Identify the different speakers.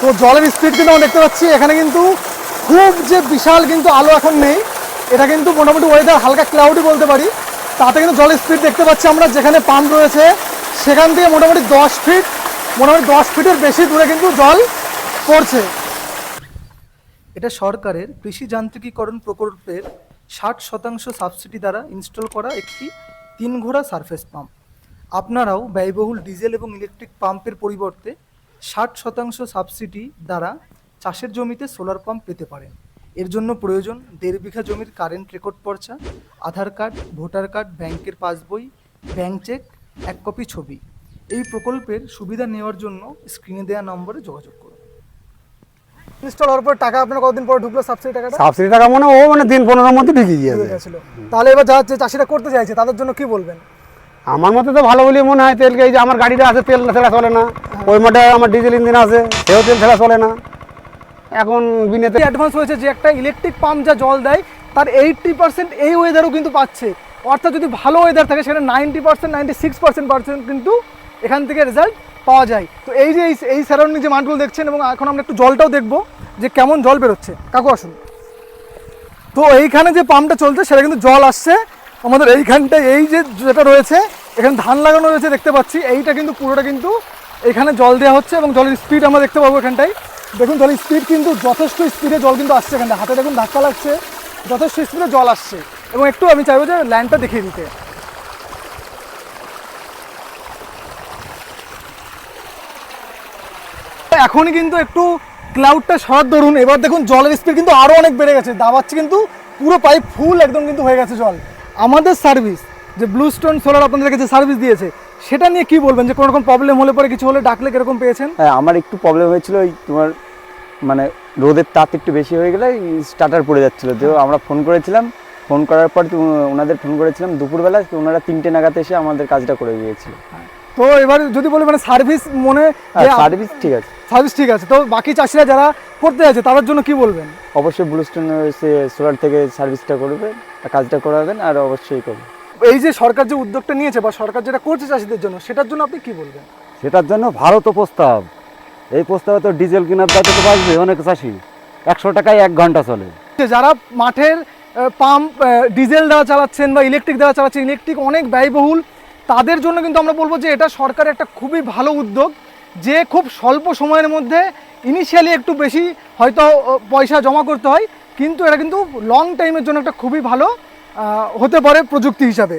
Speaker 1: তো জলের স্পিড কিন্তু আমরা দেখতে পাচ্ছি। এখানে কিন্তু খুব যে বিশাল কিন্তু আলো এখন নেই, এটা কিন্তু মোটামুটি ওয়েদার হালকা ক্লাউডি বলতে পারি। তাতে কিন্তু জলের স্পিড দেখতে পাচ্ছি আমরা, যেখানে পাম্প রয়েছে, সেখান থেকে মোটামুটি দশ ফিট মোটামুটি দশ ফিটের বেশি দূরে কিন্তু জল পড়ছে।
Speaker 2: এটা সরকারের কৃষি যান্ত্রিকীকরণ প্রকল্পের ষাট শতাংশ সাবসিডি দ্বারা ইনস্টল করা একটি তিন ঘোড়া সারফেস পাম্প আপনারাও ব্যয়বহুল ডিজেল এবং ইলেকট্রিক পাম্পের পরিবর্তে ষাট শতাংশ সাবসিডি দ্বারা চাষের জমিতে সোলার পাম্প পেতে পারেন। এর জন্য প্রয়োজন দেড় বিঘা জমির কারেন্ট রেকর্ড পর্চা আধার কার্ড ভোটার কার্ড ব্যাংকের পাসবই ব্যাংক চেক এক কপি ছবি। এই প্রকল্পের সুবিধা নেওয়ার জন্য স্ক্রিনে দেওয়া নম্বরে যোগাযোগ করুন।
Speaker 1: ইনস্টল হওয়ার পর টাকা আপনার কতদিন পরে ঢুকলো সাবসিডি টাকাটা?
Speaker 3: সাবসিডি টাকা মনে হয় ও মানে দিন পনেরোর মধ্যে ঢুকে গিয়েছে।
Speaker 1: তাহলে এবার যারা যে চাষিরা করতে চাইছে তাদের জন্য কি বলবেন?
Speaker 3: আমার মতে তো ভালো বলে মনে হয় তেলকে। এই যে আমার গাড়িটা আছে তেল ছাড়া চলে না। ওই মাঠে আমার ডিজেল ইঞ্জিন আছে, সেও তেল ছাড়া চলে না। এখন বিনেতে
Speaker 1: অ্যাডভান্স হয়েছে যে একটা ইলেকট্রিক পাম্প যা জল দেয়, তার এইট্টি পার্সেন্ট এই ওয়েদারও কিন্তু পাচ্ছে। অর্থাৎ যদি ভালো ওয়েদার থাকে, সেখানে ninety percent ninety six percent percent কিন্তু এখান থেকে রেজাল্ট পাওয়া যায়। তো এই যে এই- সারাউন্ডিং যে মাঠগুলো দেখছেন এবং এখন আমরা একটু জলটাও দেখব যে কেমন জল বেরোচ্ছে। কাকু, আসুন। তো এইখানে যে পাম্পটা চলছে, সেটা কিন্তু জল আসছে। আমাদের এইখানটায় এই যে যেটা রয়েছে, এখানে ধান লাগানো রয়েছে, দেখতে পাচ্ছি। এইটা কিন্তু পুরোটা কিন্তু এখানে জল দেওয়া হচ্ছে এবং জলের স্পিড আমরা দেখতে পাবো এখানটায়। দেখুন, জলের স্পিড কিন্তু যথেষ্ট স্পিডে জল কিন্তু আসছে এখানটা হাতে দেখুন, ধাক্কা লাগছে। যথেষ্ট স্পিডে জল আসছে। এবং একটু আমি চাইব যে ল্যান্ডটা দেখিয়ে দিতে। এখনই কিন্তু একটু ক্লাউডটা সরার ধরুন। এবার দেখুন, জলের স্পিড কিন্তু আরও অনেক বেড়ে গেছে। দাবাচ্ছে কিন্তু পুরো পাইপ ফুল একদম কিন্তু হয়ে গেছে জল। আমাদের সার্ভিস যে ব্লু স্টোন সোলার আপনাদেরকে যে সার্ভিস দিয়েছে সেটা নিয়ে কি বলবেন? যে কোনো রকম প্রবলেম হলে পরে কিছু হলে ডাকলে কীরকম পেয়েছেন?
Speaker 4: হ্যাঁ আমার একটু প্রবলেম হয়েছিল ওই তোমার মানে রোদের তাপ একটু বেশি হয়ে গেলে স্টার্টার পড়ে যাচ্ছিল। তো আমরা ফোন করেছিলাম। ফোন করার পর ওনাদের ফোন করেছিলাম দুপুরবেলা ওনারা তিনটে নাগাদ এসে আমাদের কাজটা করে দিয়েছিল।
Speaker 1: তো এবার যদি বলি মানে সার্ভিস মনে
Speaker 4: সার্ভিস ঠিক আছে।
Speaker 1: সার্ভিস ঠিক আছে। তো বাকি চাষিরা যারা করতে যাচ্ছে তাদের জন্য কি বলবেন?
Speaker 4: অবশ্যই ব্লুস্টোন সোলার থেকে সার্ভিসটা করবে কাজটা করাবেন আর অবশ্যই করবে
Speaker 1: এই যে সরকার যে উদ্যোগটা নিয়েছে বা সরকার যেটা করছে চাষিদের জন্য সেটার জন্য আপনি কি বলবেন?
Speaker 5: সেটার জন্য ভারত প্রস্তাব। এই প্রস্তাবে তো ডিজেল কেনার দায়িত্ব তো বাঁচবে অনেক চাষি। একশো টাকায় এক ঘণ্টা চলে।
Speaker 1: যারা মাঠের পাম্প ডিজেল দ্বারা চালাচ্ছেন বা ইলেকট্রিক দ্বারা চালাচ্ছেন ইলেকট্রিক অনেক ব্যয়বহুল তাদের জন্য কিন্তু আমরা বলব যে এটা সরকারের একটা খুবই ভালো উদ্যোগ যে খুব স্বল্প সময়ের মধ্যে ইনিশিয়ালি একটু বেশি হয়তো পয়সা জমা করতে হয় কিন্তু এটা কিন্তু লং টাইমের জন্য একটা খুবই ভালো হতে পারে প্রযুক্তি হিসাবে।